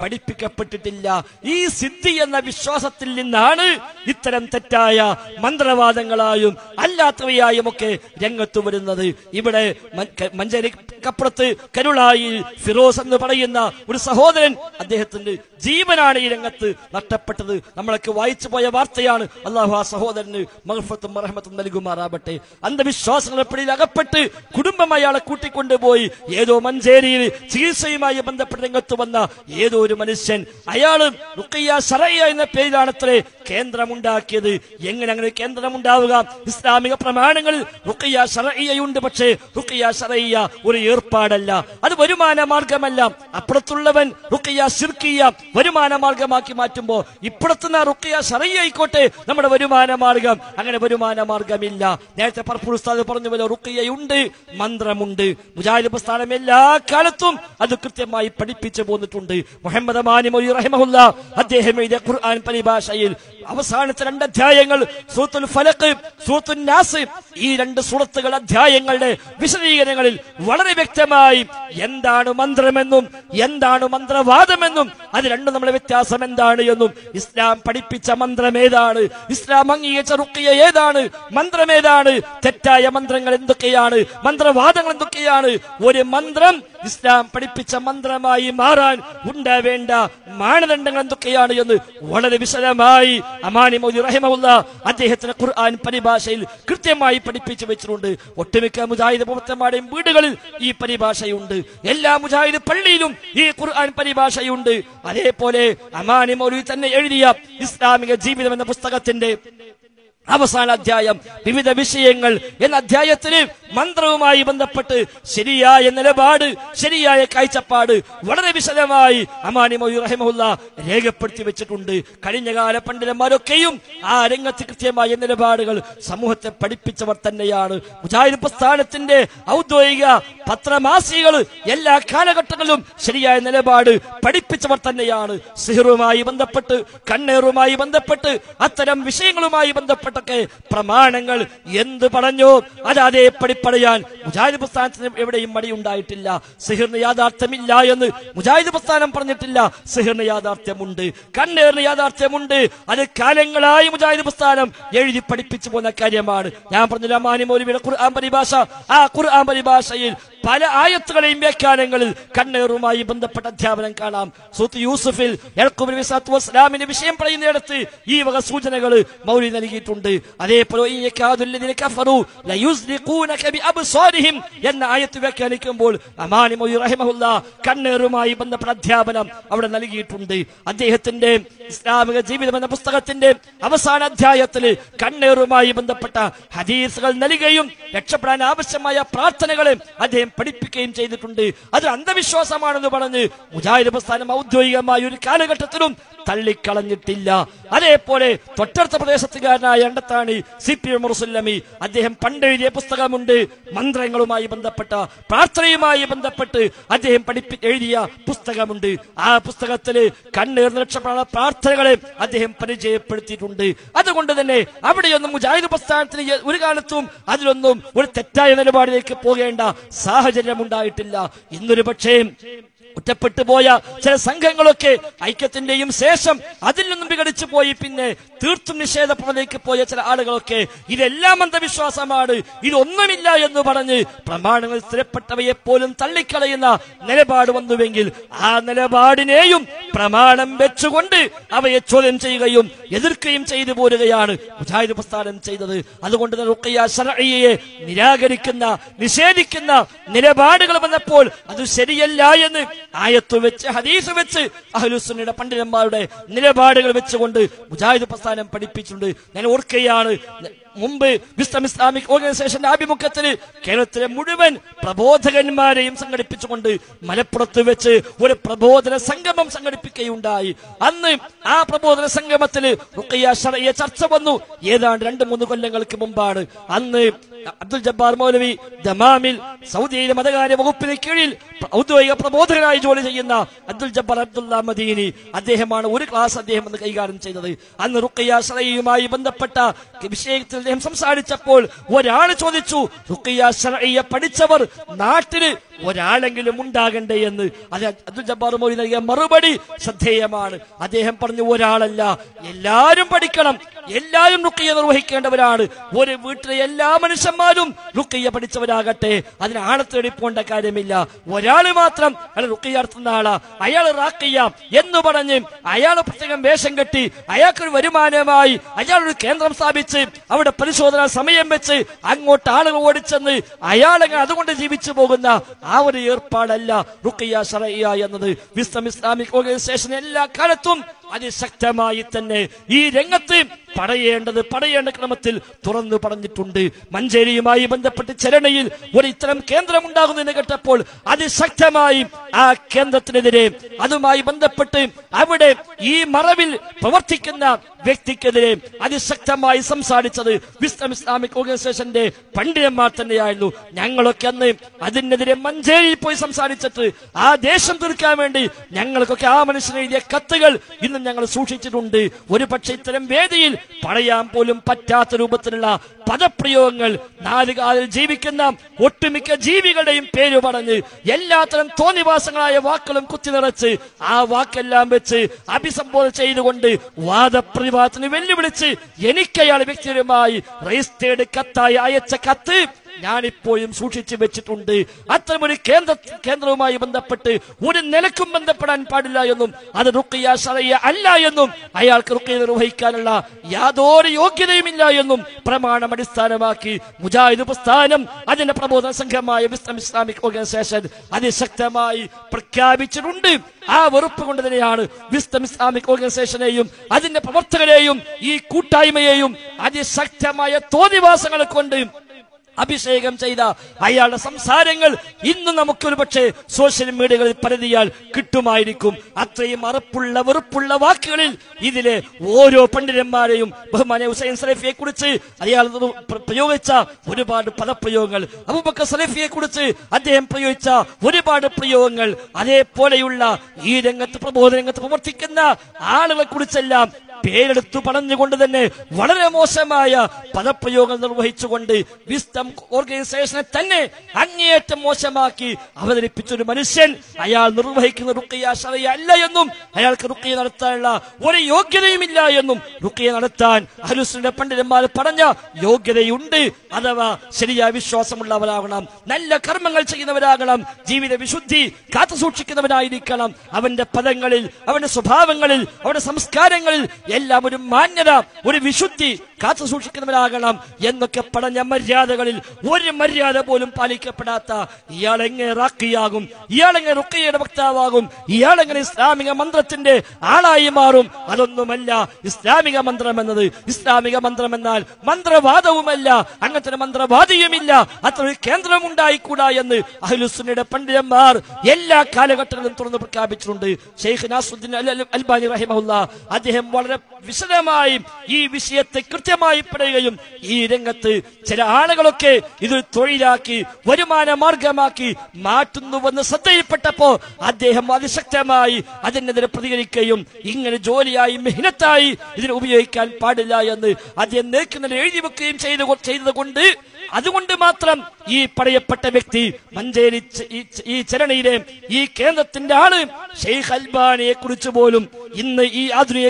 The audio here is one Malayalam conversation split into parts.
പഠിപ്പിക്കപ്പെട്ടിട്ടില്ല. ഈ സിദ്ധി എന്ന വിശ്വാസത്തിൽ നിന്നാണ് ഇത്തരം തെറ്റായ മന്ത്രവാദങ്ങളായും അല്ലാത്തവയായും ഒക്കെ രംഗത്ത് വരുന്നത്. ഇവിടെ മഞ്ചരിക്കപ്പുറത്ത് കരുളായി ഫിറോസ് എന്ന് പറയുന്ന ഒരു സഹോദരൻ അദ്ദേഹത്തിന്റെ ജീവനാണ് ഈ രംഗത്ത് നഷ്ടപ്പെട്ടത്. നമ്മളൊക്കെ വായിച്ചു പോയ വാർത്തയാണ്. അള്ളാഹു ആ സഹോദരന് മഹഫത്തും മറഹമത്തും നൽകുമാറാവട്ടെ അന്ധവിശ്വാസങ്ങളെ പിടിയിൽ അകപ്പെട്ട് കുടുംബം അയാളെ കൂട്ടിക്കൊണ്ടുപോയി. ഏതോ മഞ്ചേരിയിൽ ചികിത്സയുമായി ബന്ധപ്പെട്ട് രംഗത്ത് വന്ന ഏതോ ഒരു മനുഷ്യൻ അയാൾ റുക്കയ്യ സറയ്യ എന്ന പേരിലാണത്രേ കേന്ദ്രമുണ്ടാക്കിയത്. എങ്ങനെ അങ്ങനെ കേന്ദ്രമുണ്ടാവുക? ഇസ്ലാമിക പ്രമാണങ്ങളിൽ റുക്കയ്യ സറയ്യുണ്ട് പക്ഷേ റുക്കയ്യ സറയ്യ ഒരു ഏർപ്പാടല്ല. അത് വരുമാന മാർഗമല്ല. അപ്പുറത്തുള്ളവൻ റുക്കയ്യ ശിർക്കിയ വരുമാന മാർഗമാക്കി മാറ്റുമ്പോ ഇപ്പുറത്തുനിന്ന് റുക്കയ്യ സറയ്യ ആയിക്കോട്ടെ നമ്മുടെ വരുമാന മാർഗം. അങ്ങനെ വരുമാന മാർഗമില്ല. നേരത്തെ പർപ്പൂർ ഉസ്താദ് പറഞ്ഞ പോലെ റുക്കയ്യുണ്ട് മന്ത്രമുണ്ട്. മുജാഹിദ് പ്രസ്ഥാനം എല്ലാ കാലത്തും അത് കൃത്യമായി പഠിപ്പിച്ചു പോന്നിട്ടുണ്ട്. മുഹമ്മദ് മാനി മൊഴി റഹിമഹുല്ല. അദ്ദേഹം എഴുതിയ ഖുർആൻ പരിഭാഷയിൽ അവസാനത്തെ രണ്ട് അധ്യായങ്ങൾ സൂത്തുൽ ഫലക്ക് സൂത്തുൽ നാസ് ഈ രണ്ട് സൂറത്തുകൾ അധ്യായങ്ങളുടെ വിശദീകരണങ്ങളിൽ വളരെ വ്യക്തമായി എന്താണ് മന്ത്രമെന്നും എന്താണ് മന്ത്രവാദമെന്നും അത് രണ്ടും നമ്മുടെ വ്യത്യാസം എന്താണ് എന്നും ഇസ്ലാം പഠിപ്പിച്ച മന്ത്രം ഏതാണ്? ഇസ്ലാം അംഗീകരിച്ച റുക്കിയ ഏതാണ്? മന്ത്രം ഏതാണ്? തെറ്റായ മന്ത്രങ്ങൾ എന്തൊക്കെയാണ്? മന്ത്രവാദങ്ങൾ എന്തൊക്കെയാണ്? ഒരു മന്ത്രം ഇസ്ലാം പഠിപ്പിച്ച മന്ത്രമായി മാറാൻ ഉണ്ടാവേണ്ട മാനദണ്ഡങ്ങൾ എന്തൊക്കെയാണ് എന്ന് വളരെ വിശദമായി അമാനി മൗലി റഹിമുള്ള അദ്ദേഹത്തിന് ഖുർആൻ പരിഭാഷയിൽ കൃത്യമായി പഠിപ്പിച്ചു വെച്ചിട്ടുണ്ട്. ഒട്ടുമിക്ക മുജാഹിദ് പ്രവർത്തന്മാരുടെയും വീടുകളിൽ ഈ പരിഭാഷയുണ്ട്. എല്ലാ മുജാഹിദ് പള്ളിയിലും ഈ ഖുർആൻ പരിഭാഷയുണ്ട്. അതേപോലെ അമാനി മൗലി തന്നെ എഴുതിയ ഇസ്ലാമിക ജീവിതം എന്ന പുസ്തകത്തിന്റെ അവസാന അധ്യായം വിവിധ വിഷയങ്ങൾ എന്ന അധ്യായത്തിന് മന്ത്രവുമായി ബന്ധപ്പെട്ട് ശരിയായ നിലപാട് ശരിയായ കാഴ്ചപ്പാട് വളരെ വിശദമായി അമാനി മൊയ് റഹിമുല്ല രേഖപ്പെടുത്തി വെച്ചിട്ടുണ്ട്. കഴിഞ്ഞകാല പണ്ഡിതന്മാരൊക്കെയും ആ രംഗത്ത് കൃത്യമായ നിലപാടുകൾ സമൂഹത്തെ പഠിപ്പിച്ചവർ തന്നെയാണ്. മുജാഹിദ് പ്രസ്ഥാനത്തിന്റെ ഔദ്യോഗിക പത്രമാസികൾ എല്ലാ കാലഘട്ടങ്ങളിലും ശരിയായ നിലപാട് പഠിപ്പിച്ചവർ തന്നെയാണ്. സിഹറുമായി ബന്ധപ്പെട്ട് കണ്ണേറുമായി ബന്ധപ്പെട്ട് അത്തരം വിഷയങ്ങളുമായി ബന്ധപ്പെട്ടൊക്കെ പ്രമാണങ്ങൾ എന്ത് പറഞ്ഞു അത് അതേപടി പറയാൻ മുജാഹിദ് പ്രസ്ഥാനത്തിന് എവിടെയും മടി ഉണ്ടായിട്ടില്ല. സിഹിറിന് യാഥാർത്ഥ്യമില്ല എന്ന് മുജാഹിദ് പ്രസ്ഥാനം പറഞ്ഞിട്ടില്ല. സിഹിറിന് യാഥാർത്ഥ്യമുണ്ട് കണ്ണേറിന് യാഥാർത്ഥ്യമുണ്ട്. അത് കാലങ്ങളായി മുജാഹിദ് പ്രസ്ഥാനം എഴുതി പഠിപ്പിച്ചു പോകുന്ന കാര്യമാണ്. ഞാൻ പറഞ്ഞില്ല മാനിമോലിയുടെ ഖുർആൻ പരിഭാഷ? ആ ഖുർആൻ പരിഭാഷയിൽ പല ആയത്തുകളെയും വ്യാഖ്യാനങ്ങളിൽ കണ്ണേറുമായി ബന്ധപ്പെട്ട അധ്യാപനം കാണാം. സൂത്ത് യൂസഫിൽ വസല്ലമിന്റെ വിഷയം പറയുന്നിടത്ത് ഈ വക സൂചനകൾ മൗലി നൽകിയിട്ടുണ്ട്. അതേപോലെ എന്ന ആയത്ത് വ്യാഖ്യാനിക്കുമ്പോൾ അമാനി കണ്ണേറുമായി ബന്ധപ്പെട്ട അധ്യാപനം അവിടെ നൽകിയിട്ടുണ്ട്. അദ്ദേഹത്തിന്റെ ഇസ്ലാമിക ജീവിതം എന്ന പുസ്തകത്തിന്റെ അവസാന അധ്യായത്തിൽ കണ്ണേറുമായി ബന്ധപ്പെട്ട ഹദീസുകൾ നൽകുകയും രക്ഷപ്പെടാൻ ആവശ്യമായ പ്രാർത്ഥനകളെ അദ്ദേഹം പഠിപ്പിക്കുകയും ചെയ്തിട്ടുണ്ട്. അത് അന്ധവിശ്വാസമാണെന്ന് പറഞ്ഞ് മുജാഹിദ് പ്രസ്ഥാനം ഔദ്യോഗികമായ ഒരു കാലഘട്ടത്തിലും തള്ളിക്കളഞ്ഞിട്ടില്ല. അതേപോലെ തൊട്ടടുത്ത പ്രദേശത്തുകാരനായ എണ്ടത്താണി സി പി എം മുറുസുല്ലമി അദ്ദേഹം പണ്ടെഴുതിയ പുസ്തകമുണ്ട്. മന്ത്രങ്ങളുമായി ബന്ധപ്പെട്ട പ്രാർത്ഥനയുമായി ബന്ധപ്പെട്ട് അദ്ദേഹം പഠിപ്പി എഴുതിയ പുസ്തകമുണ്ട്. ആ പുസ്തകത്തിൽ കണ്ണീർന്ന് രക്ഷപ്പെടാനുള്ള പ്രാർത്ഥനകളെ അദ്ദേഹം പരിചയപ്പെടുത്തിയിട്ടുണ്ട്. അതുകൊണ്ട് തന്നെ അവിടെയൊന്നും മുജാഹിദ് പ്രസ്ഥാനത്തിന് ഒരു കാലത്തും അതിലൊന്നും ഒരു തെറ്റായ നിലപാടിലേക്ക് പോകേണ്ട സാഹചര്യം ഉണ്ടായിട്ടില്ല ഇന്നൊരു പക്ഷേ ഒറ്റപ്പെട്ടു പോയ ചില സംഘങ്ങളൊക്കെ ഐക്യത്തിന്റെയും ശേഷം അതിൽ നിന്നും വിഘടിച്ചു പോയി. പിന്നെ തീർത്തും നിഷേധപ്രതിലേക്ക് പോയ ചില ആളുകളൊക്കെ ഇതെല്ലാം അന്ധവിശ്വാസമാണ് ഇതൊന്നുമില്ല എന്ന് പറഞ്ഞ് പ്രമാണങ്ങൾ സ്ഥിരപ്പെട്ടവയെ പോലും തള്ളിക്കളയുന്ന നിലപാട് വന്നുവെങ്കിൽ ആ നിലപാടിനെയും പ്രമാണം വെച്ചുകൊണ്ട് അവയെ ചോദ്യം ചെയ്യുകയും എതിർക്കുകയും ചെയ്തു പോരുകയാണ് മുജാഹിദ് പ്രസ്ഥാനം ചെയ്തത്. അതുകൊണ്ട് തന്നെ നിരാകരിക്കുന്ന നിഷേധിക്കുന്ന നിലപാടുകൾ വന്നപ്പോൾ അത് ശരിയല്ല എന്ന് ആയത്ത് വെച്ച് ഹദീസ് വെച്ച് അഹ്ലുസുന്നയുടെ പണ്ഡിതന്മാരുടെ നിലപാടുകൾ വെച്ചുകൊണ്ട് മുജാഹിദ് പ്രസ്ഥാനം പഠിപ്പിച്ചിട്ടുണ്ട്. ഞാൻ ഓർക്കുകയാണ് മുമ്പ് വിസ്തം ഇസ്ലാമിക് ഓർഗനൈസേഷന്റെ ആഭിമുഖ്യത്തിൽ കേരളത്തിലെ മുഴുവൻ പ്രബോധകന്മാരെയും സംഘടിപ്പിച്ചുകൊണ്ട് മലപ്പുറത്ത് വെച്ച് ഒരു പ്രബോധന സംഗമം സംഘടിപ്പിക്കുകയുണ്ടായി. അന്ന് ആ പ്രബോധന സംഗമത്തിൽ ചർച്ച വന്നു. ഏതാണ്ട് രണ്ട് മൂന്ന് കൊല്ലങ്ങൾക്ക് മുമ്പാണ്. അന്ന് അബ്ദുൽ ജബ്ബാർ മൗലവി ദമാമിൽ സൗദിയിലെ മതകാര്യ വകുപ്പിന് കീഴിൽ ഔദ്യോഗിക പ്രബോധകനായി ജോലി ചെയ്യുന്ന അബ്ദുൽ ജബ്ബാർ അബ്ദുല്ല മദീനി അദ്ദേഹമാണ് ഒരു ക്ലാസ് അദ്ദേഹം അന്ന് കൈകാര്യം ചെയ്തത്. അന്ന് റുക്കയ്യ ബന്ധപ്പെട്ട വിഷയത്തിൽ അദ്ദേഹം സംസാരിച്ചപ്പോൾ ഒരാൾ ചോദിച്ചു ശർഇയ്യ പഠിച്ചവർ നാട്ടിൽ ഒരാളെങ്കിലും ഉണ്ടാകണ്ടേ എന്ന്? അത് അബ്ദുൽ ജബ്ബാർ മൗലി നൽകിയ മറുപടി ശ്രദ്ധേയമാണ്. അദ്ദേഹം പറഞ്ഞു ഒരാളല്ല എല്ലാരും പഠിക്കണം. എല്ലാരും റുക്കിയ നിർവഹിക്കേണ്ടവരാണ്. ഒരു വീട്ടിലെ എല്ലാ മനുഷ്യന്മാരും റുക്കിയ പഠിച്ചവരാകട്ടെ. അതിന് ആളെ തേടി പോകേണ്ട കാര്യമില്ല. ഒരാൾ മാത്രം അയാൾ റുക്കിയ നടത്തുന്ന ആളാ. അയാൾ റാക്കിയ എന്ന് പറഞ്ഞ് അയാൾ പ്രത്യേകം വേഷം കെട്ടി അയാൾക്കൊരു വരുമാനമായി അയാൾ ഒരു കേന്ദ്രം സ്ഥാപിച്ച് അവിടെ പരിശോധന സമയം വെച്ച് അങ്ങോട്ട് ആളുകൾ ഓടിച്ചെന്ന് അയാളെ അതുകൊണ്ട് ജീവിച്ചു പോകുന്ന ആ ഒരു ഏർപ്പാടല്ല റുക്കിയ ഷറയ്യ എന്നത്. വിസ്തം ഇസ്ലാമിക് ഓർഗനൈസേഷൻ എല്ലാ കാലത്തും അതിശക്തമായി തന്നെ ഈ രംഗത്ത് പടയേണ്ടത് പടയേണ്ട ക്രമത്തിൽ തുറന്നു പറഞ്ഞിട്ടുണ്ട്. മഞ്ചേരിയുമായി ബന്ധപ്പെട്ട് ചരണയിൽ ഒരു ഇത്തരം കേന്ദ്രം ഉണ്ടാകുന്നതിന് കേട്ടപ്പോൾ അതിശക്തമായി ആ കേന്ദ്രത്തിനെതിരെ അതുമായി ബന്ധപ്പെട്ട് അവിടെ ഈ മറവിൽ പ്രവർത്തിക്കുന്ന വ്യക്തിക്കെതിരെ അതിശക്തമായി സംസാരിച്ചത് വിസ്തം ഇസ്ലാമിക് ഓർഗനൈസേഷന്റെ പണ്ഡിതന്മാർ തന്നെയായിരുന്നു. ഞങ്ങളൊക്കെ അന്ന് അതിനെതിരെ മഞ്ചേരിയിൽ പോയി സംസാരിച്ചിട്ട് ആ ദേശം തീർക്കാൻ വേണ്ടി ഞങ്ങൾക്കൊക്കെ ആ മനുഷ്യനെഴുതിയ കത്തുകൾ ഇന്നും ഞങ്ങൾ സൂക്ഷിച്ചിട്ടുണ്ട്. ഒരു പക്ഷേ ഇത്തരം വേദിയിൽ പറയാൻ പോലും പറ്റാത്ത രൂപത്തിലുള്ള പദപ്രയോഗങ്ങൾ നാലുകാലിൽ ജീവിക്കുന്ന ഒട്ടുമിക്ക ജീവികളുടെയും പേര് പറഞ്ഞ് എല്ലാത്തരം തോന്നിവാസങ്ങളായ വാക്കുകളും കുത്തി നിറച്ച് ആ വാക്കെല്ലാം വെച്ച് അഭിസംബോധന ചെയ്തുകൊണ്ട് വാദപ്രതിവാദത്തിന് വെല്ലുവിളിച്ച് എനിക്കയാൾ വ്യക്തിപരമായി രജിസ്റ്റേർഡ് കത്തായി അയച്ച കത്ത് ഞാനിപ്പോഴും സൂക്ഷിച്ചു വെച്ചിട്ടുണ്ട്. അത്തരമൊരു കേന്ദ്ര കേന്ദ്രവുമായി ബന്ധപ്പെട്ട് ഒരു നിലക്കും ബന്ധപ്പെടാൻ പാടില്ല എന്നും അത് റുക്കിയ സറയ്യ അല്ല എന്നും അയാൾക്ക് റുക്കിയ നിർവഹിക്കാനുള്ള യാതൊരു യോഗ്യതയുമില്ല എന്നും പ്രമാണം അടിസ്ഥാനമാക്കി മുജാഹിദ് പ്രസ്ഥാനം അതിന്റെ പ്രബോധന സംഘമായ വിസ്ലം ഇസ്ലാമിക് ഓർഗനൈസേഷൻ അതിശക്തമായി പ്രഖ്യാപിച്ചിട്ടുണ്ട്. ആ വെറുപ്പ് കൊണ്ട് തന്നെയാണ് വിസ്തം ഇസ്ലാമിക് ഓർഗനൈസേഷനെയും അതിന്റെ പ്രവർത്തകരെയും ഈ കൂട്ടായ്മയെയും അതിശക്തമായ തോന്നിവാസങ്ങളെ കൊണ്ട് അഭിഷേകം ചെയ്ത അയാളുടെ സംസാരങ്ങൾ ഇന്ന് നമുക്കൊരു പക്ഷേ സോഷ്യൽ മീഡിയകളിൽ പരതിയാൽ കിട്ടുമായിരിക്കും. അത്രയും അറപ്പുള്ള വെറുപ്പുള്ള വാക്കുകളിൽ ഇതിലെ ഓരോ പണ്ഡിതന്മാരെയും ബഹുമാന ഹുസൈൻ സലഫിയെ കുറിച്ച് അയാൾ പ്ര- പ്രയോഗിച്ച ഒരുപാട് പദപ്രയോഗങ്ങൾ അബൂബക്കർ സലഫിയെ കുറിച്ച് അദ്ദേഹം പ്രയോഗിച്ച ഒരുപാട് പ്രയോഗങ്ങൾ അതേപോലെയുള്ള ഈ രംഗത്ത് പ്രബോധന രംഗത്ത് പ്രവർത്തിക്കുന്ന ആളുകളെ കുറിച്ചെല്ലാം പേരെടുത്തു പറഞ്ഞുകൊണ്ട് തന്നെ വളരെ മോശമായ പദപ്രയോഗം നിർവഹിച്ചുകൊണ്ട് വിസ്തം ഓർഗനൈസേഷനെ തന്നെ അങ്ങേയറ്റം മോശമാക്കി അവതരിപ്പിച്ച ഒരു മനുഷ്യൻ അയാൾ നിർവഹിക്കുന്ന റുക്കിയ ഷറയ അല്ല എന്നും അയാൾക്ക് റുക്കിയ നടത്താനുള്ള ഒരു യോഗ്യതയുമില്ല എന്നും റുക്കിയ നടത്താൻ അഹലുസിന്റെ പണ്ഡിതന്മാർ പറഞ്ഞ യോഗ്യതയുണ്ട്. അഥവാ ശരിയായ വിശ്വാസമുള്ളവരാകണം നല്ല കർമ്മങ്ങൾ ചെയ്യുന്നവരാകണം ജീവിത വിശുദ്ധി കാത്തുസൂക്ഷിക്കുന്നവരായിരിക്കണം അവന്റെ പദങ്ങളിൽ അവന്റെ സ്വഭാവങ്ങളിൽ അവന്റെ സംസ്കാരങ്ങളിൽ എല്ലാം ഒരു മാന്യത ഒരു വിശുദ്ധി കാത്തു സൂക്ഷിക്കുന്നവരാകണം എന്നൊക്കെ പറഞ്ഞ മര്യാദകളിൽ ഒരു മര്യാദ പോലും പാലിക്കപ്പെടാത്ത ഇയാളെങ്ങനെ റാക്കിയാകും ഇയാളെങ്ങനെ റുക്കയുടെ വക്താവാകും ഇയാളെങ്ങനെ ഇസ്ലാമിക മന്ത്രത്തിന്റെ ആളായി മാറും അതൊന്നുമല്ല ഇസ്ലാമിക മന്ത്രം എന്നത്. ഇസ്ലാമിക മന്ത്രം എന്നാൽ മന്ത്രവാദവുമല്ല അങ്ങനത്തെ മന്ത്രവാദിയുമില്ല അത്ര ഒരു കേന്ദ്രം ഉണ്ടായിക്കൂടാ എന്ന് അഹ്ലുസുന്നയുടെ പണ്ഡിതന്മാർ എല്ലാ കാലഘട്ടങ്ങളിലും തുറന്നു പ്രഖ്യാപിച്ചിട്ടുണ്ട്. Sheikh Nasiruddin al- al- Albani റഹിമഹുല്ല അദ്ദേഹം വളരെ വിശദമായി ഈ വിഷയത്തെ കൃത്യമായി പറയുകയും ഈ രംഗത്ത് ചില ആളുകളൊക്കെ ഇത് തൊഴിലാക്കി വരുമാന മാർഗമാക്കി മാറ്റുന്നുവെന്ന് ശ്രദ്ധയിൽപ്പെട്ടപ്പോ അദ്ദേഹം അതിശക്തമായി അതിനെതിരെ പ്രതികരിക്കുകയും ഇങ്ങനെ ജോലിയായി മെഹനത്തായി ഇതിനെ ഉപയോഗിക്കാൻ പാടില്ല എന്ന് അദ്ദേഹം നേർക്കുന്നതിൽ എഴുതി വെക്കുകയും ചെയ്തു ചെയ്തത് കൊണ്ട് അതുകൊണ്ട് മാത്രം ഈ പറയപ്പെട്ട വ്യക്തി മഞ്ചേരി ഈ ചരണിയിലെ ഈ കേന്ദ്രത്തിന്റെ ആൾ ഷെയ്ഖ് അൽബാനിയെ കുറിച്ച് പോലും ഇന്ന് ഈ ആധുനിക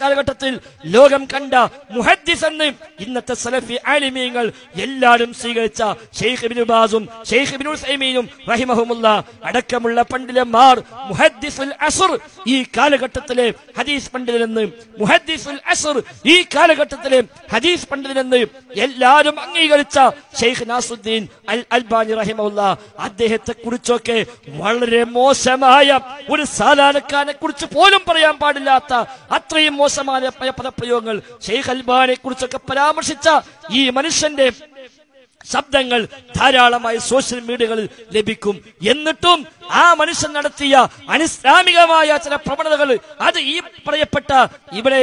കാലഘട്ടത്തിൽ ലോകം കണ്ട മുഹദ്ദിസ് എന്ന് ഇന്നത്തെ സലഫി ആലിമീങ്ങൾ എല്ലാവരും സ്വീകരിച്ച ഷെയ്ഖ് ഇബ്നു ബാസും ഷെയ്ഖ് ഇബ്നു ഉസൈമീനും റഹിമഹുമുള്ള അടക്കമുള്ള പണ്ഡിതന്മാർ മുഹദ്ദിസുൽ അസുർ ഈ കാലഘട്ടത്തിലെ ഹദീസ് പണ്ഡിതനെന്ന് മുഹദ്ദിസുൽ അസുർ ഈ കാലഘട്ടത്തിലെ ഹദീസ് പണ്ഡിതനെന്ന് എല്ലാവരും അംഗീകരിച്ച. ഷെയ്ഖ് നാസുദ്ദീൻ അൽ അൽബാനി റഹിമുള്ള അദ്ദേഹത്തെ കുറിച്ചൊക്കെ വളരെ മോശമായ ഒരു സാധാരണക്കാരനെ കുറിച്ച് പോലും പറയാൻ പാടില്ലാത്ത അത്രയും മോശമായ പദപ്രയോഗങ്ങൾ ഷെയ്ഖ് അൽബാനെ കുറിച്ചൊക്കെ പരാമർശിച്ച ഈ മനുഷ്യന്റെ ശബ്ദങ്ങൾ ധാരാളമായി സോഷ്യൽ മീഡിയകളിൽ ലഭിക്കും. എന്നിട്ടും ആ മനുഷ്യൻ നടത്തിയ അനിസ്ലാമികമായ ചില പ്രവണതകൾ അത് ഈ പറയപ്പെട്ട ഇവിടെ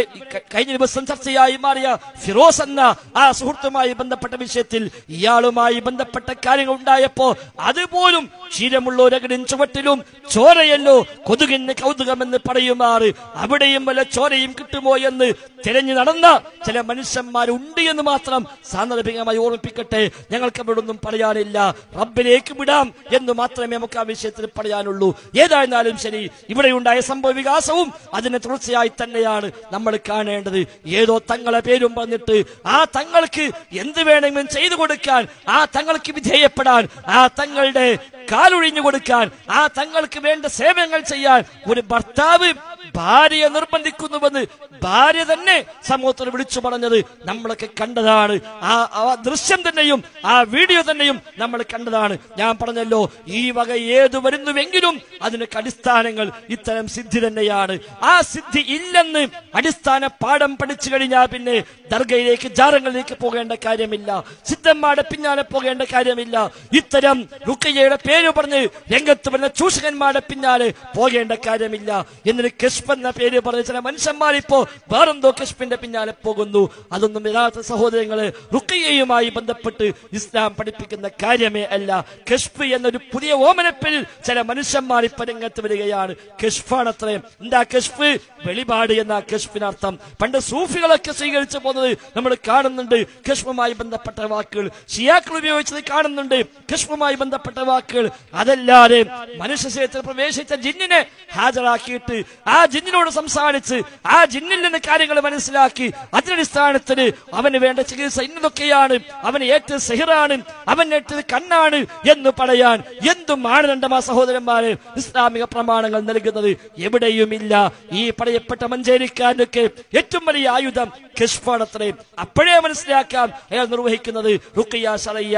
കഴിഞ്ഞ ദിവസം ചർച്ചയായി മാറിയ ഫിറോസ് എന്ന ആ സുഹൃത്തുമായി ബന്ധപ്പെട്ട വിഷയത്തിൽ ഇയാളുമായി ബന്ധപ്പെട്ട കാര്യങ്ങൾ ഉണ്ടായപ്പോ അതുപോലും ക്ഷീരമുള്ള ക്ഷീരമുള്ളൊരകടിൻ ചുവട്ടിലും ചോരയല്ലോ കൊതുകിന് കൗതുകമെന്ന് പറയുമാറ് അവിടെയും വല്ല ചോരയും കിട്ടുമോ എന്ന് തിരഞ്ഞു നടന്ന ചില മനുഷ്യന്മാരുണ്ട് എന്ന് മാത്രം സാന്ദർഭികമായി ഓർമ്മിപ്പിക്കട്ടെ. ഞങ്ങൾക്ക് അവിടെ ഒന്നും പറയാനില്ല. റബ്ബിലേക്ക് വിടാം എന്ന് മാത്രമേ നമുക്ക് ആ വിഷയത്തിൽ പറയാനുള്ളൂ ഏതായിരുന്നാലും ശരി ഇവിടെ ഉണ്ടായ സംഭവ വികാസവും അതിന് തുടർച്ചയായി തന്നെയാണ് നമ്മൾ കാണേണ്ടത്. ഏതോ തങ്ങളെ പേരും പറഞ്ഞിട്ട് ആ തങ്ങൾക്ക് എന്ത് വേണമെങ്കിലും ചെയ്തു കൊടുക്കാൻ ആ തങ്ങൾക്ക് വിധേയപ്പെടാൻ ആ തങ്ങളുടെ കാലൊഴിഞ്ഞു കൊടുക്കാൻ ആ തങ്ങൾക്ക് വേണ്ട സേവനങ്ങൾ ചെയ്യാൻ ഒരു ഭർത്താവ് ഭാര്യയെ നിർബന്ധിക്കുന്നുവെന്ന് ഭാര്യ തന്നെ സമൂഹത്തിൽ വിളിച്ചു പറഞ്ഞത് നമ്മളൊക്കെ കണ്ടതാണ്. ആ ആ ദൃശ്യം തന്നെയും ആ വീഡിയോ തന്നെയും നമ്മൾ കണ്ടതാണ്. ഞാൻ പറഞ്ഞല്ലോ ഈ വക ഏത് വരുന്നുവെങ്കിലും അതിനൊക്കെ അടിസ്ഥാനങ്ങൾ ഇത്തരം സിദ്ധി തന്നെയാണ്. ആ സിദ്ധി ഇല്ലെന്ന് അടിസ്ഥാന പാഠം പഠിച്ചു കഴിഞ്ഞാൽ പിന്നെ ദർഗയിലേക്ക് ജാരങ്ങളിലേക്ക് പോകേണ്ട കാര്യമില്ല. സിദ്ധന്മാരുടെ പിന്നാലെ പോകേണ്ട കാര്യമില്ല. ഇത്തരം റുക്കയ്യയുടെ പേര് പറഞ്ഞ് രംഗത്ത് വരുന്ന ചൂഷകന്മാരുടെ പിന്നാലെ പോകേണ്ട കാര്യമില്ല. എന്നിട്ട് കെഷ്പ് എന്ന പേര് പറഞ്ഞ ചില മനുഷ്യന്മാരിപ്പോ വേറെന്തോ ക്രിസ്പിന്റെ പിന്നാലെ പോകുന്നു. അതൊന്നും യഥാർത്ഥ സഹോദരങ്ങൾ റുക്കിയയുമായി ബന്ധപ്പെട്ട് ഇസ്ലാം പഠിപ്പിക്കുന്ന കാര്യമേ അല്ല. കെഷ്പ് എന്നൊരു പുതിയ ഓമനപ്പിൽ ചില മനുഷ്യന്മാർ ഇപ്പൊ രംഗത്ത് വരികയാണ്. കെഷ്പാണ് അത്രയും എന്താ കെഷ്പ്? വെളിപാട് എന്ന കെഷ്പിനർത്ഥം. പണ്ട് സൂഫികളൊക്കെ സ്വീകരിച്ചു പോകുന്നത് നമ്മൾ കാണുന്നുണ്ട്. കെഷ്പുമായി ബന്ധപ്പെട്ട വാക്കുകൾ ഷിയാക്കൾ ഉപയോഗിച്ചത് കാണുന്നുണ്ട്. കെഷ്പുമായി ബന്ധപ്പെട്ട വാക്കുകൾ. അതല്ലാതെ മനുഷ്യ ശരീരത്തിൽ പ്രവേശിച്ച ജിന്നിനെ ഹാജരാക്കിയിട്ട് ആ ജിന്നിനോട് സംസാരിച്ച് ആ ജിന്നിൽ നിന്ന് കാര്യങ്ങൾ മനസ്സിലാക്കി. അതിനടിസ്ഥാനത്തിന് അവന് വേണ്ട ചികിത്സ ഇന്നതൊക്കെയാണ്. അവന് ഏറ്റവും സെഹിറാണ്. അവൻ ഏറ്റത് കണ്ണാണ് എന്ന് പറയാൻ എന്തും മാനദണ്ഡമാ സഹോദരന്മാരെ ഇസ്ലാമിക പ്രമാണങ്ങൾ നൽകുന്നത് എവിടെയുമില്ല. ഈ പറയപ്പെട്ട മഞ്ചേരിക്കാരനൊക്കെ ഏറ്റവും വലിയ ആയുധം കെഷ്പാണത്രേ അപ്പോഴേ മനസ്സിലാക്കാം അയാൾ നിർവഹിക്കുന്നത്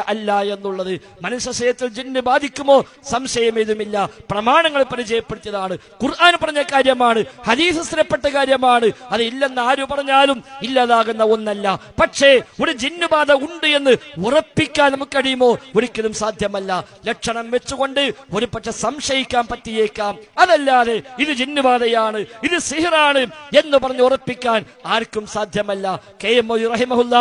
അല്ല എന്നുള്ളത്. മനുഷ്യ ശരീരത്തിൽ ജിന്ന് ബാധിക്കുമോ? സംശയം ഏതുമില്ല. പ്രമാണങ്ങൾ പരിചയപ്പെടുത്തിയതാണ്. ഖുർആൻ പറഞ്ഞ കാര്യമാണ്. ഹദീസ് സ്ഥിരപ്പെട്ട കാര്യമാണ്. അത് ഇല്ലെന്ന് ആര് പറഞ്ഞാലും ഇല്ലാതാകുന്ന ഒന്നല്ല. പക്ഷേ ഒരു ജിന്നുബാധ ഉണ്ട് എന്ന് ഉറപ്പിക്കാൻ നമുക്ക് കഴിയുമോ? ഒരിക്കലും സാധ്യമല്ല. ലക്ഷണം വെച്ചുകൊണ്ട് ഒരു പക്ഷെ സംശയിക്കാൻ പറ്റിയേക്കാം. അതല്ലാതെ ഇത് ജിന്നുബാധയാണ് ഇത് സിഹിറാണ് എന്ന് പറഞ്ഞ് ഉറപ്പിക്കാൻ ആർക്കും സാധ്യമല്ല. കെ എം റഹിമഹുല്ല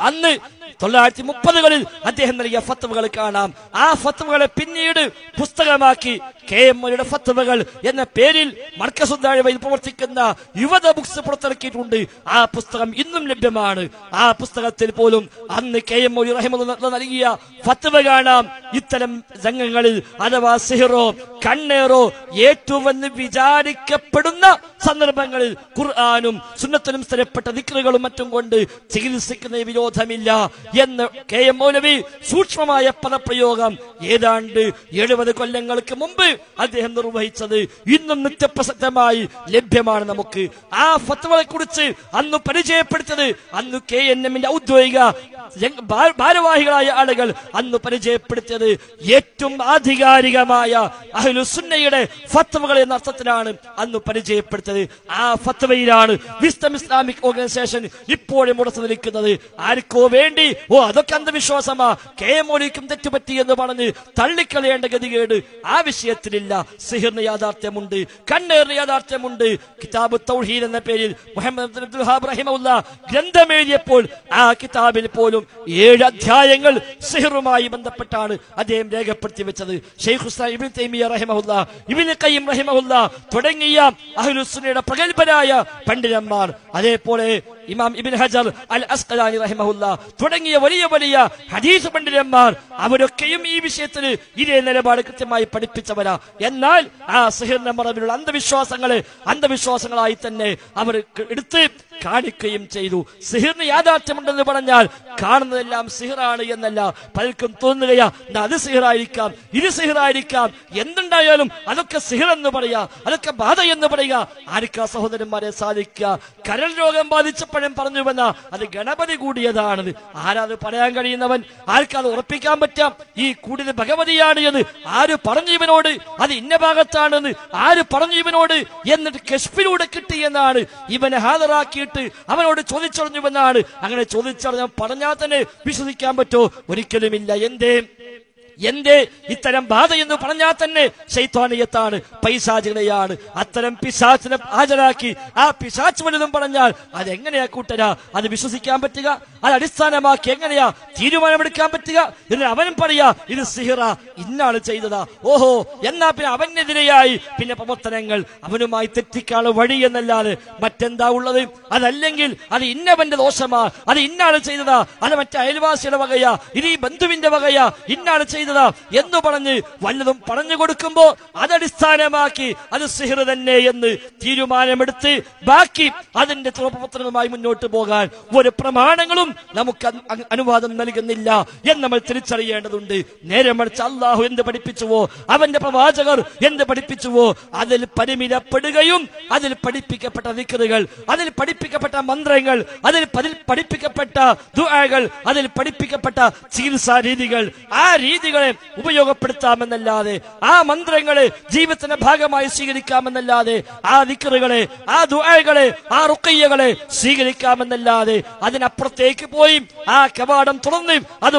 അന്ന് തൊള്ളായിരത്തി മുപ്പതുകളിൽ അദ്ദേഹം നൽകിയ ഫത്തുവകൾ കാണാം. ആ ഫത്തുവകളെ പിന്നീട് പുസ്തകമാക്കി കെ എം മൊഴിയുടെ ഫത്തുവകൾ എന്ന പേരിൽ മർക്കസുദ്ധാഴ്വയിൽ പ്രവർത്തിക്കുന്ന യുവത ബുക്സ് പുറത്തിറക്കിയിട്ടുണ്ട്. ആ പുസ്തകം ഇന്നും ലഭ്യമാണ്. ആ പുസ്തകത്തിൽ പോലും അന്ന് കെ എം മൊഴി റഹിമുള്ള നൽകിയ ഫത്തുവ കാണാം. ഇത്തരം രംഗങ്ങളിൽ അഥവാ സിഹിറോ കണ്ണേറോ ഏറ്റുവെന്ന് വിചാരിക്കപ്പെടുന്ന സന്ദർഭങ്ങളിൽ ഖുർആാനും സുന്നത്തിനും സ്ഥിരപ്പെട്ട ദിക്കറുകളും മറ്റും കൊണ്ട് ചികിത്സിക്കുന്ന വിരോധമില്ല. എന്ന് കെ എം മൗലവി സൂക്ഷ്മമായ പദപ്രയോഗം ഏതാണ്ട് എഴുപത് കൊല്ലങ്ങൾക്ക് മുമ്പ് അദ്ദേഹം നിർവഹിച്ചത് ഇന്നും നിത്യപ്രസക്തമായി ലഭ്യമാണ് നമുക്ക്. ആ ഫത്വകളെ കുറിച്ച് അന്ന് പരിചയപ്പെടുത്തത് അന്ന് കെ എൻ എമ്മിന്റെ ഔദ്യോഗിക ഭാരവാഹികളായ ആളുകൾ അന്ന് പരിചയപ്പെടുത്തിയത് ഏറ്റവും ആധികാരികമായ അഹ്ലുസുന്നയുടെ ഫത്വകൾ എന്ന അർത്ഥത്തിലാണ് അന്ന് പരിചയപ്പെടുത്തത് ആ ഫത്വയിലാണ് വിസ്തം ഇസ്ലാമിക് ഓർഗനൈസേഷൻ ഇപ്പോഴും മുടച്ചു നിൽക്കുന്നത്. ആർക്കോ വേണ്ടി ഓ അതൊക്കെ അന്ധവിശ്വാസമാ കെ മോലിക്കും തെറ്റുപറ്റി എന്ന് പറഞ്ഞ് തള്ളിക്കളയേണ്ട ഗതികേട് ആ വിഷയത്തിലില്ല. സിഹിറിന് യാഥാർത്ഥ്യമുണ്ട് കണ്ണേറിന് യാഥാർത്ഥ്യമുണ്ട്. കിതാബ് തൗഹീദ് എന്ന പേരിൽ മുഹമ്മദ് അബ്ദുൽ ഗ്രന്ഥമെഴുതിയപ്പോൾ ആ കിതാബിൽ പോലും ഏഴ് അധ്യായങ്ങൾ സിഹറുമായി ബന്ധപ്പെട്ടാണ് അദ്ദേഹം രേഖപ്പെടുത്തി വെച്ചത്. ഷെയ്ഖ് ഹുസ്ലാം ഇബിൻ തൈമിയ റഹിമഹുല്ല തുടങ്ങിയ അഹ്ലുസുന്നയുടെ പ്രഗത്ഭരായ പണ്ഡിതന്മാർ. അതേപോലെ ഇമാം ഇബിൻ ഹജർ അൽ അസ്കലാനി റഹിമഹുല്ല തുടങ്ങിയ വലിയ വലിയ ഹദീസ് പണ്ഡിതന്മാർ അവരൊക്കെയും ഈ വിഷയത്തിൽ ഇതേ നിലപാട് കൃത്യമായി പഠിപ്പിച്ചവരാ. എന്നാൽ ആ സിഹിറിന്റെ മറവിലുള്ള അന്ധവിശ്വാസങ്ങളെ അന്ധവിശ്വാസങ്ങളായി തന്നെ അവർ എടുത്ത് കാണിക്കുകയും ചെയ്തു. സിഹിറിന് യാഥാർത്ഥ്യമുണ്ടെന്ന് പറഞ്ഞാൽ കാണുന്നതെല്ലാം സിഹിറാണ് എന്നല്ല പലർക്കും തോന്നുകയാ "എന്നാ അത് സിഹിറായിരിക്കാം ഇത് സിഹിറായിരിക്കാം എന്തുണ്ടായാലും അതൊക്കെ സിഹിർ എന്ന് പറയാ അതൊക്കെ ബാധ എന്ന് പറയുക ആർക്കാ സഹോദരന്മാരെ സാധിക്കുക? കരൾ രോഗം ബാധിച്ചപ്പോഴും പറഞ്ഞു വന്ന അത് ഗണപതി കൂടിയതാണത്. ആരാ അത് പറയാൻ കഴിയുന്നവൻ? ആർക്കത് ഉറപ്പിക്കാൻ പറ്റാം? ഈ കൂടിയത് ഭഗവതിയാണ് എന്ന് ആര് പറഞ്ഞു ഇവനോട്? അത് ഇന്ന ഭാഗത്താണെന്ന് ആര് പറഞ്ഞു ഇവനോട്? എന്നിട്ട് കെസ്പിലൂടെ കിട്ടി എന്നാണ് ഇവനെ ഹാജരാക്കിയിട്ട് അവനോട് ചോദിച്ചറിഞ്ഞുവെന്നാണ്. അങ്ങനെ ചോദിച്ചറിഞ്ഞ പറഞ്ഞാൽ തന്നെ വിശ്വസിക്കാൻ പറ്റോ? ഒരിക്കലുമില്ല. എന്തേ? എന്റെ ഇത്തരം ബാധ എന്ന് പറഞ്ഞാൽ തന്നെ ശൈത്വാനിയത്താണ് പൈസാചികളെയാണ് അത്തരം പിശാച്ചിനെ ഹാജരാക്കി ആ പിശാച്ച് വലുതും പറഞ്ഞാൽ അതെങ്ങനെയാ കൂട്ടരാ? അത് വിശ്വസിക്കാൻ പറ്റുക? അത് അടിസ്ഥാനമാക്കി എങ്ങനെയാ തീരുമാനമെടുക്കാൻ പറ്റുക? എന്ന് അവനും പറയാ ഇത് സിഹിറ ഇന്നാണ് ചെയ്തതാ. ഓഹോ എന്നാ പിന്നെ അവനെതിരെയായി. പിന്നെ പ്രവർത്തനങ്ങൾ അവനുമായി തെറ്റിക്കാനുള്ള വഴി എന്നല്ലാതെ മറ്റെന്താ ഉള്ളത്? അതല്ലെങ്കിൽ അത് ഇന്നവന്റെ ദോഷമാ? അത് ഇന്നാണ് ചെയ്തതാ? അത് മറ്റേ അയൽവാസിയുടെ വകയാ? ഈ ബന്ധുവിന്റെ വകയാ? ഇന്നാണ് ചെയ്തതാ? എന്ന് പറഞ്ഞ് വല്ലതും പറഞ്ഞു കൊടുക്കുമ്പോ അതടിസ്ഥാനമാക്കി അത് സിഹിർ തന്നെ എന്ന് തീരുമാനമെടുത്ത് ബാക്കി അതിന്റെ തുറപ്പത്രങ്ങളുമായി മുന്നോട്ട് പോകാൻ ഒരു പ്രമാണങ്ങളും നമുക്ക് അനുവാദം നൽകുന്നില്ല എന്ന് നമ്മൾ തിരിച്ചറിയേണ്ടതുണ്ട്. നേരെ മറിച്ച് അള്ളാഹു എന്ത് പഠിപ്പിച്ചുവോ അവന്റെ പ്രവാചകർ എന്ത് പഠിപ്പിച്ചുവോ അതിൽ പരിമിതപ്പെടുകയും അതിൽ പഠിപ്പിക്കപ്പെട്ട ദിക്കറുകൾ അതിൽ പഠിപ്പിക്കപ്പെട്ട മന്ത്രങ്ങൾ അതിൽ പഠിപ്പിക്കപ്പെട്ട ദുആകൾ അതിൽ പഠിപ്പിക്കപ്പെട്ട ചികിത്സാ രീതികൾ ആ രീതികളെ ഉപയോഗപ്പെടുത്താമെന്നല്ലാതെ ആ മന്ത്രങ്ങളെ ജീവിതത്തിന്റെ ഭാഗമായി സ്വീകരിക്കാമെന്നല്ലാതെ ആ ദിക്കറുകളെ ആ ദുആകളെ ആ റുക്കയ്യകളെ സ്വീകരിക്കാമെന്നല്ലാതെ അതിനപ്പുറത്തേക്ക് പോയി ആ കവാടം തുറന്ന് അത്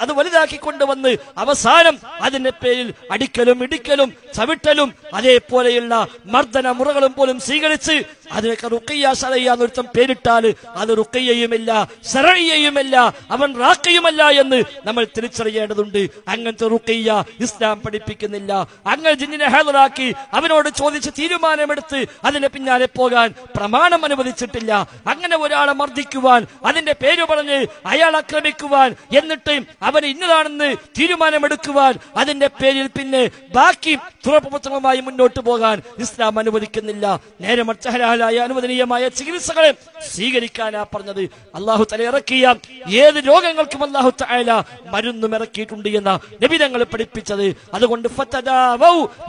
അത് വലുതാക്കി കൊണ്ടുവന്ന് അവസാനം അതിന്റെ പേരിൽ അടിക്കലും ഇടിക്കലും ചവിട്ടലും അതേപോലെയുള്ള മർദ്ദന മുറകളും പോലും സ്വീകരിച്ച് അതിനൊക്കെ റുക്കയ്യ സറയ്യ എന്നൊരുത്തം പേരിട്ടാൽ അത് റുക്കയ്യയുമില്ല സറയ്യയുമല്ല അവൻ റാക്കയുമല്ല എന്ന് നമ്മൾ തിരിച്ചറിയേണ്ടതുണ്ട്. അങ്ങനത്തെ റുക്കയ്യ ഇസ്ലാം പഠിപ്പിക്കുന്നില്ല. അങ്ങനെ ജിന്നിനെ ഹാജറാക്കി അവനോട് ചോദിച്ച് തീരുമാനമെടുത്ത് അതിന് പിന്നാലെ പോകാൻ പ്രമാണം അനുവദിച്ചിട്ടില്ല. അങ്ങനെ ഒരാളെ മർദ്ദിക്കുവാൻ അതിന്റെ പേര് പറഞ്ഞ് അയാൾ ആക്രമിക്കുവാൻ എന്നിട്ട് അവന് ഇന്നതാണെന്ന് തീരുമാനമെടുക്കുവാൻ അതിന്റെ പേരിൽ പിന്നെ ബാക്കി തുറപ്പുപത്രമായി മുന്നോട്ട് പോകാൻ ഇസ്ലാം അനുവദിക്കുന്നില്ല. നേരെ മറിച്ച് ഹലാലായ അനുവദനീയമായ ചികിത്സകളെ സ്വീകരിക്കാനാ പറഞ്ഞത്. അള്ളാഹു തല ഇറക്കിയ ഏത് രോഗങ്ങൾക്കും അള്ളാഹു തായ മരുന്നും ഇറക്കിയിട്ടുണ്ട് എന്ന നബിതങ്ങൾ പഠിപ്പിച്ചത്. അതുകൊണ്ട്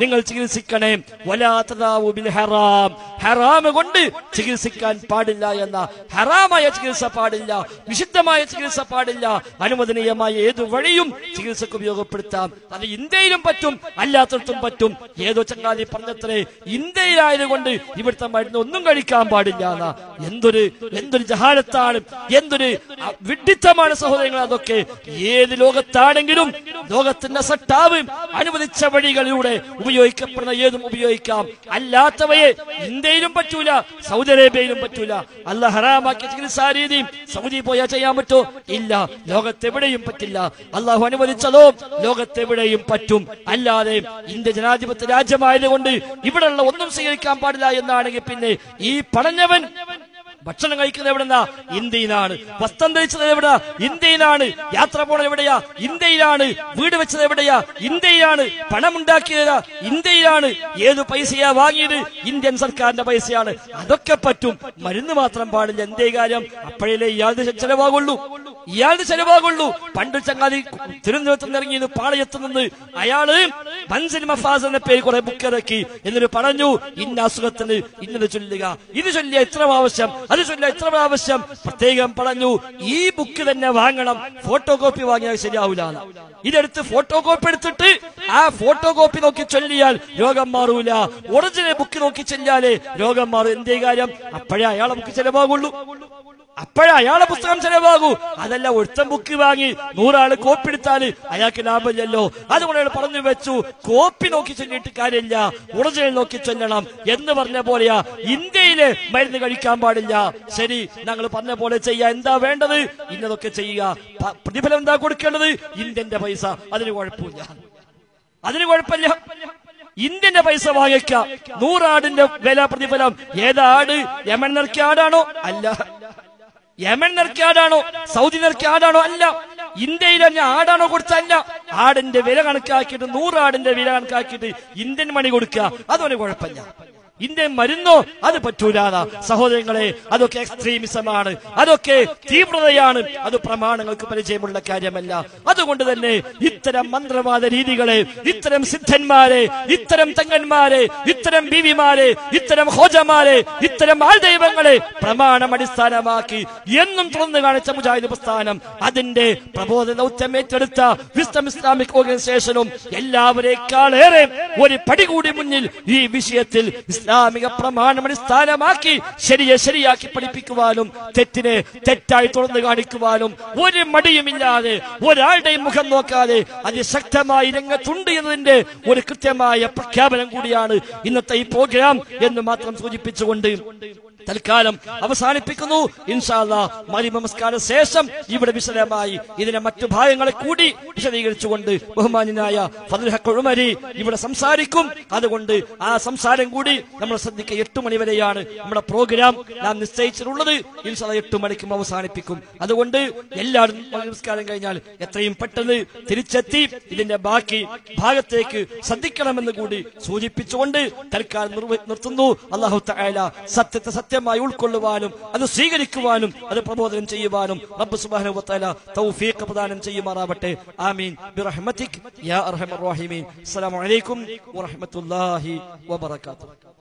നിങ്ങൾ ചികിത്സിക്കണേ. ഹറാം. ഹറാം കൊണ്ട് ചികിത്സിക്കാൻ പാടില്ല എന്ന. ഹറാമായ ചികിത്സ പാടില്ല. വിശുദ്ധമായ ചികിത്സ പാടില്ല. അനുവദനീയമായ ഏത് വഴിയും ചികിത്സക്ക് ഉപയോഗപ്പെടുത്താം. അത് ഇന്ത്യയിലും പറ്റും അല്ലാത്തടത്തും പറ്റും. ഏതോ ചങ്ങാതി പറഞ്ഞത്രേ ഇന്ത്യയിലായതുകൊണ്ട് ഇവിടുത്തെ മരുന്ന് ഒന്നും കഴിക്കാൻ പാടില്ല എന്തൊരു എന്തൊരു ജഹാലത്താണ് എന്തൊരു വിഡിത്തമാണ് സഹോദരങ്ങൾ അതൊക്കെ. ഏത് ലോകത്താണെങ്കിലും ലോകത്തിന്റെ സട്ടാവ് അനുവദിച്ച വഴികളിലൂടെ ഉപയോഗിക്കപ്പെടുന്ന ഏതും ഉപയോഗിക്കാം. അല്ലാത്തവയെ ഇന്ത്യയിലും പറ്റൂല സൗദി അറേബ്യയിലും പറ്റൂല. അല്ല ഹറാമാക്കിയ ചികിത്സാ രീതി സൗദി പോയാൽ ചെയ്യാൻ പറ്റോ? ഇല്ല. ലോകത്തെവിടെയും പറ്റില്ല. അള്ളാഹു അനുവദിച്ചതോ ലോകത്തെവിടെയും പറ്റും. അല്ലാതെ ഇന്ത്യ ജനാധിപത്യ രാജ്യമായതുകൊണ്ട് ഇവിടെയുള്ള ഒന്നും സ്വീകരിക്കാൻ പാടില്ല എന്നാണെങ്കിൽ പിന്നെ ഈ പറഞ്ഞവൻ ഭക്ഷണം കഴിക്കുന്നത് എവിടെന്നാ? ഇന്ത്യയിലാണ്. വസ്ത്രം ധരിച്ചത് എവിടെയാ? ഇന്ത്യയിലാണ്. യാത്ര പോണത് എവിടെയാ? ഇന്ത്യയിലാണ്. വീട് വെച്ചത് എവിടെയാ? ഇന്ത്യയിലാണ്. പണമുണ്ടാക്കിയത്? ഇന്ത്യയിലാണ്. ഏത് പൈസയാ വാങ്ങിയത്? ഇന്ത്യൻ സർക്കാരിന്റെ പൈസയാണ്. അതൊക്കെ പറ്റും. മരുന്ന് മാത്രം പാടില്ല. എന്തേ കാര്യം? അപ്പോഴല്ലേ ഇയാളുടെ ചെലവാകുള്ളൂ. ഇയാളുടെ ചെലവാകുള്ളൂ. പണ്ട് ചങ്ങാതി തിരുവനന്തപുരത്ത് ഇറങ്ങി പാളയത്ത് നിന്ന് അയാൾ മൻസിൽ മഫാസ് എന്ന പേര് കുറെ ബുക്ക് ഇറക്കി എന്നിട്ട് പറഞ്ഞു ഇന്ന അസുഖത്തിന് ഇന്നത് ചൊല്ലുക. ഇത് ചൊല്ലിയ എത്ര ആവശ്യം അത് ചൊല്ലിയ എത്ര ആവശ്യം പ്രത്യേകം പറഞ്ഞു ഈ ബുക്ക് തന്നെ വാങ്ങണം. ഫോട്ടോ കോപ്പി വാങ്ങിയാൽ ശരിയാവൂലാണ് ഇതെടുത്ത് ഫോട്ടോ കോപ്പി എടുത്തിട്ട് ആ ഫോട്ടോ കോപ്പി നോക്കി ചൊല്ലിയാൽ രോഗം മാറൂല. ഒറിജിനൽ ബുക്ക് നോക്കി ചൊല്ലിയാലേ രോഗം മാറും. എന്തേ കാര്യം? അപ്പോഴേ അയാളെ ബുക്ക് ചെലവാകുള്ളൂ. അപ്പോഴേ അയാളെ പുസ്തകം ചെലവാകൂ. അതല്ല ഒരുത്തൻ ബുക്ക് വാങ്ങി നൂറാൾ കോപ്പി എടുത്താൽ അയാൾക്ക് ലാഭമില്ലല്ലോ. അതുകൊണ്ട് അയാൾ പറഞ്ഞു വെച്ചു കോപ്പി നോക്കി ചൊല്ലിയിട്ട് കാര്യമില്ല. ഒറിജിനൽ നോക്കി ചൊല്ലണം. എന്ന് പറഞ്ഞ പോലെയാ ഇന്ത്യയിൽ മരുന്ന് കഴിക്കാൻ പാടില്ല. ശരി ഞങ്ങൾ പറഞ്ഞ പോലെ ചെയ്യാ. എന്താ വേണ്ടത്? ഇന്നതൊക്കെ ചെയ്യുക. പ്രതിഫലം എന്താ കൊടുക്കേണ്ടത്? ഇന്ത്യന്റെ പൈസ. അതിന് കുഴപ്പമില്ല. അതിന് കുഴപ്പമില്ല. ഇന്ത്യന്റെ പൈസ വാങ്ങിക്ക. നൂറാടിന്റെ വില പ്രതിഫലം. ഏതാട് യമൻ നിറക്കിയ ആടാണോ? അല്ല. യമൻ നിറക്കിയ ആടാണോ? സൗദി നിറക്കിയ ആടാണോ? അല്ല. ഇന്ത്യയിൽ ആടാണോ കൊടുത്തല്ല ആടിന്റെ വില കണക്കാക്കിയിട്ട് നൂറാടിന്റെ വില കണക്കാക്കിയിട്ട് ഇന്ത്യൻ മണി കൊടുക്കുക. അതൊരു കുഴപ്പമില്ല. ഇന്ത്യൻ മരുന്നോ? അത് പറ്റൂലാണ് സഹോദരങ്ങളെ അതൊക്കെ എക്സ്ട്രീമിസമാണ്. അതൊക്കെ തീവ്രതയാണ്. അത് പ്രമാണങ്ങൾക്ക് പരിചയമുള്ള കാര്യമല്ല. അതുകൊണ്ട് തന്നെ ഇത്തരം മന്ത്രവാദ രീതികളെ ഇത്തരം സിദ്ധന്മാരെ ഇത്തരം തങ്ങന്മാരെ ഇത്തരം ബീവിമാരെ ഇത്തരം ഹോജമാരെ ഇത്തരം ആൾദൈവങ്ങളെ പ്രമാണം അടിസ്ഥാനമാക്കി എന്നും തുറന്നു കാണിച്ച മുജാഹിദ് പ്രസ്ഥാനം. അതിന്റെ പ്രബോധന ദൗത്യം ഏറ്റെടുത്ത വിസ്തം ഇസ്ലാമിക് ഓർഗനൈസേഷനും എല്ലാവരെക്കാളേറെ ഒരു പടി കൂടി മുന്നിൽ ഈ വിഷയത്തിൽ ഇസ്ലാമിക പ്രമാണം അടിസ്ഥാനമാക്കി ശരിയെ ശരിയാക്കി പഠിപ്പിക്കുവാനും തെറ്റിനെ തെറ്റായി തുറന്നു കാണിക്കുവാനും ഒരു മടിയുമില്ലാതെ ഒരാളുടെയും മുഖം നോക്കാതെ അതിശക്തമായി രംഗത്തുണ്ട് എന്നതിന്റെ ഒരു കൃത്യമായ പ്രഖ്യാപനം കൂടിയാണ് ഇന്നത്തെ ഈ പ്രോഗ്രാം എന്ന് മാത്രം സൂചിപ്പിച്ചുകൊണ്ട് തൽക്കാലം അവസാനിപ്പിക്കുന്നു. ഇൻഷാല്ല മരി നമസ്കാര ശേഷം ഇവിടെ വിശദമായി ഇതിനെ മറ്റു ഭാഗങ്ങളെ കൂടി വിശദീകരിച്ചുകൊണ്ട് ബഹുമാനായ ഫതുൽഹക്കൊഴുമരി ഇവിടെ സംസാരിക്കും. അതുകൊണ്ട് ആ സംസാരം കൂടി നമ്മൾ ശ്രദ്ധിക്കുക. എട്ട് മണി വരെയാണ് നമ്മുടെ പ്രോഗ്രാം നാം നിശ്ചയിച്ചിട്ടുള്ളത്. ഇൻഷാല്ല എട്ട് മണിക്കും അവസാനിപ്പിക്കും. അതുകൊണ്ട് എല്ലാവരും നമസ്കാരം കഴിഞ്ഞാൽ എത്രയും പെട്ടെന്ന് തിരിച്ചെത്തി ഇതിന്റെ ബാക്കി ഭാഗത്തേക്ക് ശ്രദ്ധിക്കണമെന്ന് കൂടി സൂചിപ്പിച്ചുകൊണ്ട് തൽക്കാലം നിർത്തുന്നു. അള്ളാഹു സത്യത്തെ സത്യത്തെ സത്യമായി ഉൾക്കൊള്ളുവാനും അത് സ്വീകരിക്കുവാനും അത് പ്രബോധനം ചെയ്യുവാനും റബ്ബ് തആല തൗഫീഖ് പ്രദാനം ചെയ്യുമാറാവട്ടെ. ആമീൻ. ബിറഹ്മതിക് യാ അർഹമർ റഹീമീൻ. അസ്സലാമു അലൈക്കും വറഹ്മത്തുള്ളാഹി വബറകാതുഹു.